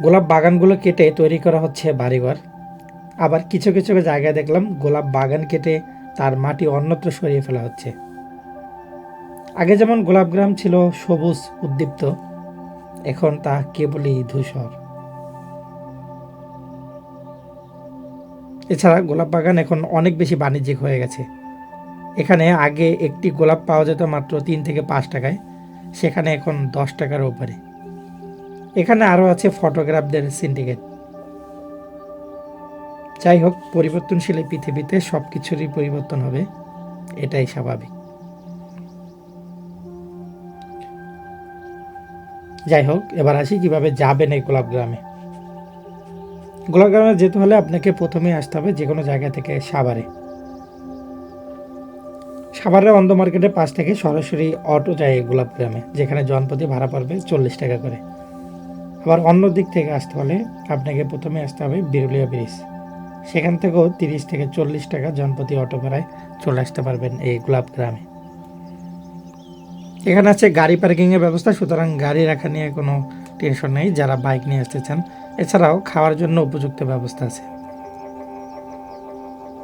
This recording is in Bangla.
গোলাপ বাগানগুলো কেটে তৈরি করা হচ্ছে বাড়িঘর। আবার কিছু কিছু জায়গায় দেখলাম গোলাপ বাগান কেটে তার মাটি অন্যত্র সরিয়ে ফেলা হচ্ছে। আগে যেমন গোলাপ গ্রাম ছিল সবুজ, উদ্দীপ্ত, এখন তা কেবলই ধূসর। এছাড়া গোলাপ বাগান এখন অনেক বেশি বাণিজ্যিক হয়ে গেছে। এখানে আগে একটি গোলাপ পাওয়া যেত মাত্র তিন থেকে পাঁচ টাকায়, সেখানে এখন দশ টাকার উপরে। এখানে আরও আছে ফটোগ্রাফদের সিন্ডিকেট যাই হোক পরিবর্তনশীল এই পৃথিবীতে সব কিছুরই পরিবর্তন হবে, এটাই স্বাভাবিক। যাই হোক এবার আসি কীভাবে যাবেন এই গোলাপ গ্রামে গোলাপ গ্রামে যেতে হলে আপনাকে প্রথমে আসতে হবে যে কোনো জায়গা থেকে সাভারে। সাভারের অন্ধ মার্কেটের পাশ থেকে সরাসরি অটো যায় গোলাপ গ্রামে যেখানে জনপ্রতি ভাড়া পড়বে চল্লিশ টাকা করে। আবার অন্য দিক থেকে আসতে হলে আপনাকে প্রথমে আসতে হবে বিরুলিয়া ব্রিজ। সেখান থেকেও তিরিশ থেকে চল্লিশ টাকা জনপতি অটো ভাড়ায় চলে আসতে পারবেন এই গোলাপ গ্রামে। এখানে আছে গাড়ি পার্কিংয়ের ব্যবস্থা, সুতরাং গাড়ি রাখা নিয়ে কোনো টেনশন নেই, যারা বাইক নিয়ে আসতে চান। এছাড়াও খাওয়ার জন্য উপযুক্ত ব্যবস্থা আছে।